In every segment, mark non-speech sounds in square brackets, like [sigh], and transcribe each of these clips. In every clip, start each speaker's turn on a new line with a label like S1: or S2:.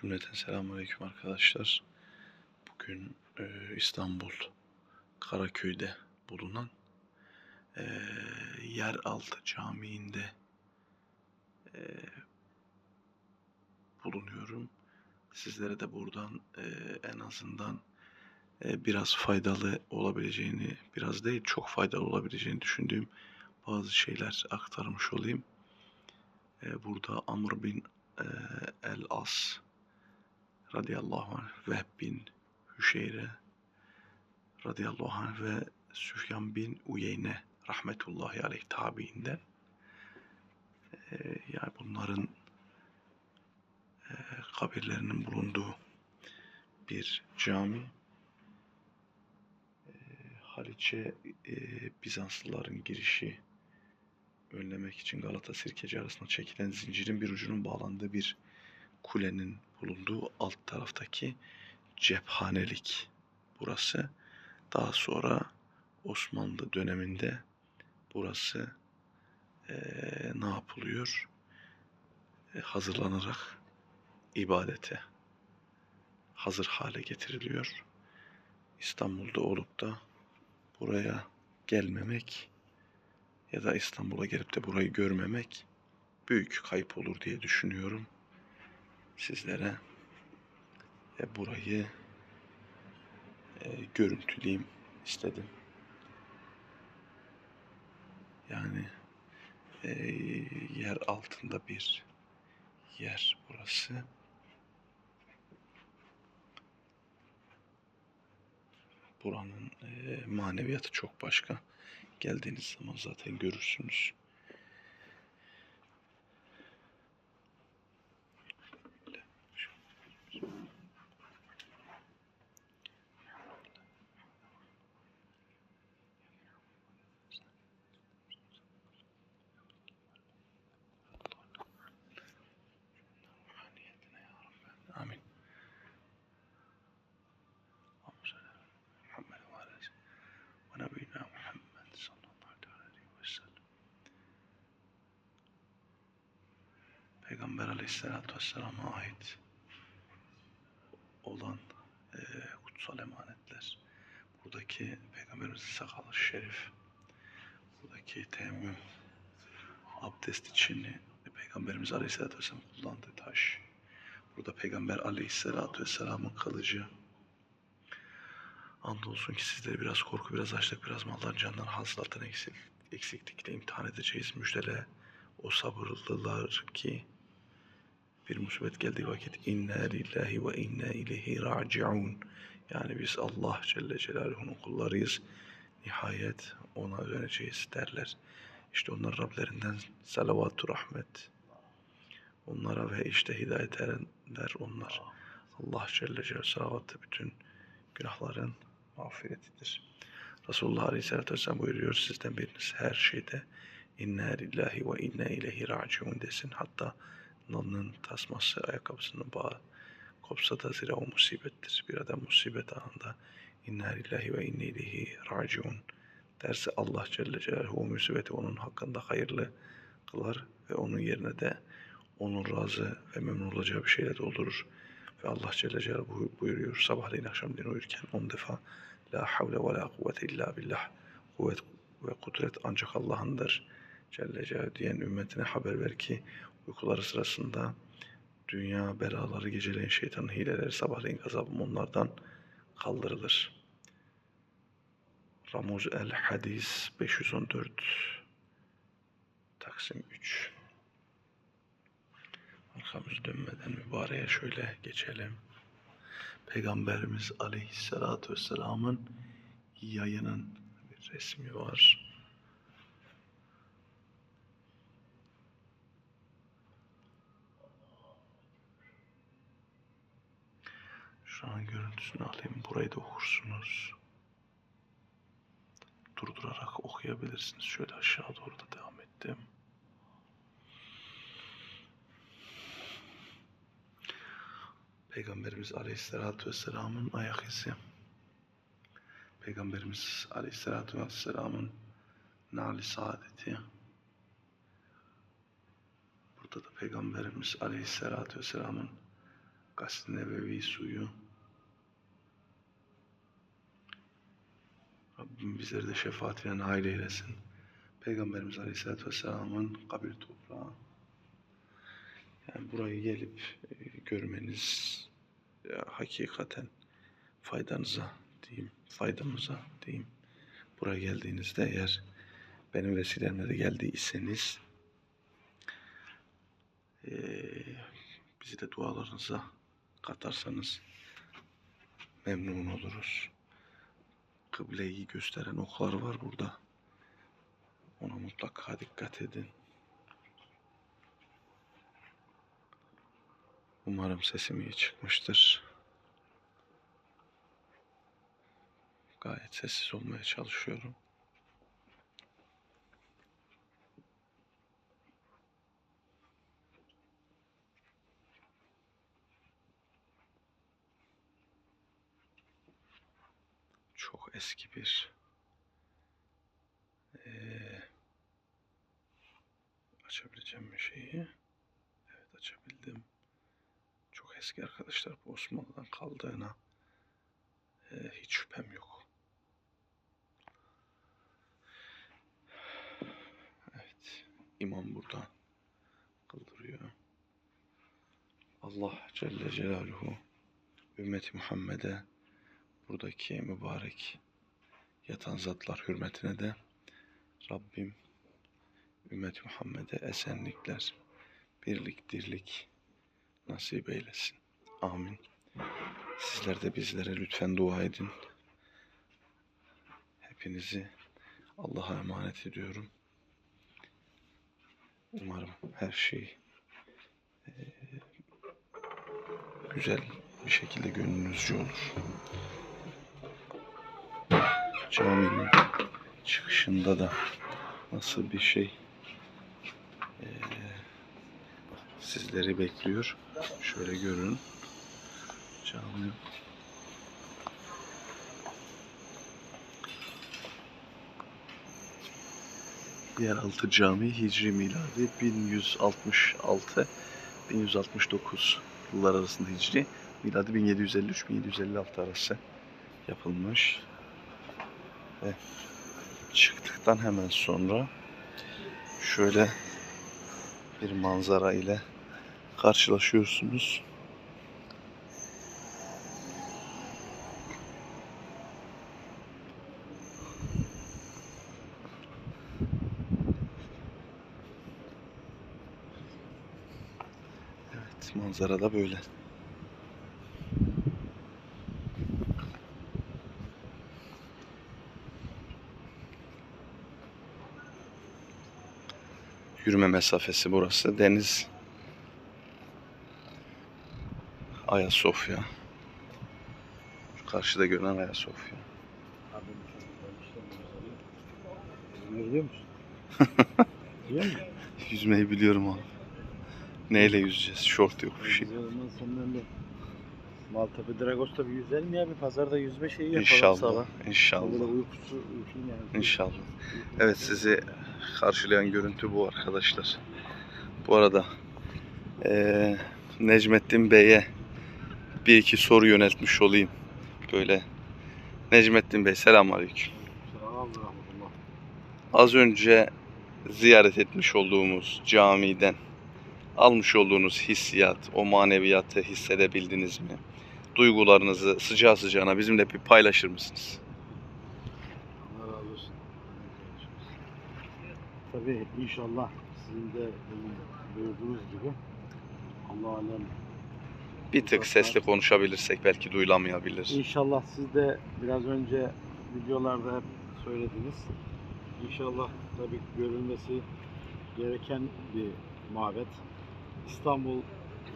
S1: Cümleten selamünaleyküm arkadaşlar. Bugün e, İstanbul Karaköy'de bulunan e, Yeraltı Camii'nde e, bulunuyorum. Sizlere de buradan e, en azından e, biraz faydalı olabileceğini, biraz değil çok faydalı olabileceğini düşündüğüm bazı şeyler aktarmış olayım. E, burada Amr bin e, El-As radıyallahu anh, Vehb bin Hüşeyre radıyallahu anh ve Süfyan bin Uyeyne rahmetullahi aleyh tabiinden e, yani bunların e, kabirlerinin bulunduğu bir cami. E, Haliç'e e, Bizanslıların girişi önlemek için Galata Sirkeci arasında çekilen zincirin bir ucunun bağlandığı bir kulenin bulunduğu alt taraftaki cephanelik burası. Daha sonra Osmanlı döneminde burası eee, ne yapılıyor? E, hazırlanarak ibadete hazır hale getiriliyor. İstanbul'da olup da buraya gelmemek ya da İstanbul'a gelip de burayı görmemek büyük kayıp olur diye düşünüyorum. Sizlere e, burayı e, görüntüleyeyim istedim. Yani e, yer altında bir yer burası. Buranın e, maneviyatı çok başka. Geldiğiniz zaman zaten görürsünüz. Peygamber aleyhissalatü vesselama ait olan e, kutsal emanetler. Buradaki Peygamberimizin sakalı şerif, buradaki temmüm, abdest için Peygamberimiz aleyhissalatü vesselam kullandığı taş, burada Peygamber aleyhissalatü vesselamın kılıcı, Andolsun ki sizleri biraz korku, biraz açlık, biraz maldan, candan, hasılattan eksik, eksiklikle imtihan edeceğiz. Müjdele o sabırlılar ki bir musibet geldiği vakit inna lillahi ve inna ileyhi raciun. Yani biz Allah Celle Celaluhu'nun kullarıyız. Nihayet ona döneceğiz derler. İşte onlar Rablerinden salavat rahmet. Onlara ve işte hidayet erenler onlar. Allah Celle Celaluhu salavatı bütün günahların mağfiretidir. Resulullah Aleyhisselatü Vesselam buyuruyor sizden biriniz her şeyde inna lillahi ve inna ileyhi raciun desin. Hatta nalının tasması ayakkabısının bağı kopsa da zira o musibettir. Bir adam musibet anında inna lillahi ve inna ileyhi raciun derse Allah Celle Celaluhu o musibeti onun hakkında hayırlı kılar ve onun yerine de onun razı ve memnun olacağı bir şeyle doldurur. Ve Allah Celle Celaluhu buyuruyor sabahleyin akşamleyin uyurken on defa La havle ve la kuvvete illa billah. Kuvvet ve kudret ancak Allah'ındır. Celle Celaluhu diyen ümmetine haber ver ki uykuları sırasında dünya belaları geceleyin şeytanın hileleri sabahleyin gazabım onlardan kaldırılır. Ramuz el Hadis 514 Taksim 3 Arkamızı dönmeden mübareğe şöyle geçelim. Peygamberimiz Aleyhisselatü Vesselam'ın yayının bir resmi var. Şu an görüntüsünü alayım. Burayı da okursunuz. Durdurarak okuyabilirsiniz. Şöyle aşağı doğru da devam ettim. Peygamberimiz Aleyhisselatü Vesselam'ın ayak izi. Peygamberimiz Aleyhisselatü Vesselam'ın nali saadeti. Burada da Peygamberimiz Aleyhisselatü Vesselam'ın Gasl-i Nebevi suyu. Rabbim bizleri de şefaatine nail eylesin. Peygamberimiz Aleyhisselatü Vesselam'ın kabir toprağı. Yani burayı gelip e, görmeniz ya, hakikaten faydanıza diyeyim, faydamıza diyeyim. Buraya geldiğinizde eğer benim vesilemle de geldiyseniz eee bizi de dualarınıza katarsanız memnun oluruz. Kıbleyi gösteren oklar var burada. Ona mutlaka dikkat edin. Umarım sesim iyi çıkmıştır. Gayet sessiz olmaya çalışıyorum. Eski bir eee, açabileceğim bir şeyi. Evet açabildim. Çok eski arkadaşlar bu Osmanlı'dan kaldığına eee, hiç şüphem yok. Evet. imam burada kıldırıyor. Allah Celle Celaluhu ümmeti Muhammed'e buradaki mübarek yatan zatlar hürmetine de Rabbim ümmet Muhammed'e esenlikler, birlik, dirlik nasip eylesin. Amin. Sizler de bizlere lütfen dua edin. Hepinizi Allah'a emanet ediyorum. Umarım her şey eee, güzel bir şekilde gönlünüzce olur. Caminin çıkışında da nasıl bir şey sizleri bekliyor. Şöyle görün. Cami. Yeraltı Cami Hicri Miladi 1166 1169 yıllar arasında Hicri Miladi 1753-1756 arası yapılmış. Ve çıktıktan hemen sonra şöyle bir manzara ile karşılaşıyorsunuz. Evet, manzara da böyle. Yürüme mesafesi burası. Deniz Ayasofya. Şu karşıda görünen Ayasofya.
S2: Yüzmeyi biliyor musun? Biliyor musun? [laughs]
S1: Yüzmeyi biliyorum abi. Neyle yüzeceğiz? Şort yok bir şey.
S2: Güzel olmaz senden de. Maltepe Dragos'ta bir yüzelim ya bir pazarda yüzme şeyi yapalım
S1: İnşallah.
S2: sabah.
S1: İnşallah.
S2: uykusu uyuşun yani.
S1: İnşallah. Evet sizi karşılayan görüntü bu arkadaşlar. Bu arada eee, Necmettin Bey'e bir iki soru yöneltmiş olayım. Böyle Necmettin Bey selamünaleyküm.
S2: Selam rahmetullah.
S1: Az önce ziyaret etmiş olduğumuz camiden almış olduğunuz hissiyat, o maneviyatı hissedebildiniz mi? Duygularınızı sıcağı sıcağına bizimle bir paylaşır mısınız?
S2: Allah razı olsun. Tabii inşallah sizin de buyurduğunuz gibi Allah alem
S1: Bir tık sesli konuşabilirsek belki duyulamayabilir.
S2: İnşallah siz de biraz önce videolarda hep söylediniz. İnşallah tabii görülmesi gereken bir mabet. İstanbul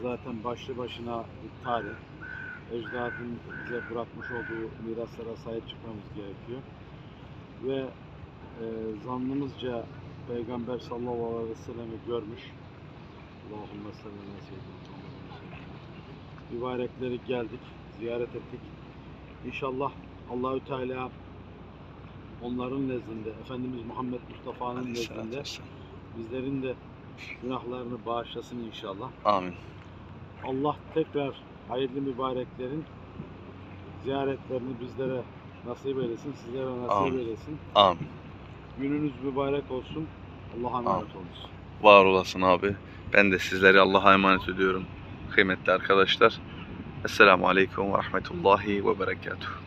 S2: zaten başlı başına bir tarih. Ecdadın bize bırakmış olduğu miraslara sahip çıkmamız gerekiyor. Ve e, zannımızca Peygamber sallallahu aleyhi ve sellem'i görmüş. Allahümme seyyidina Muhammedin ve sellem. Mübarekleri geldik, ziyaret ettik. İnşallah Allahü Teala onların nezdinde, Efendimiz Muhammed Mustafa'nın nezdinde bizlerin de günahlarını bağışlasın inşallah.
S1: Amin.
S2: Allah tekrar hayırlı mübareklerin ziyaretlerini bizlere nasip eylesin, sizlere nasip
S1: Amin.
S2: eylesin.
S1: Amin.
S2: Gününüz mübarek olsun. Allah'a emanet olunuz.
S1: Var olasın abi. Ben de sizleri Allah'a emanet ediyorum. Kıymetli arkadaşlar. Esselamu Aleyküm ve Rahmetullahi ve Berekatuhu.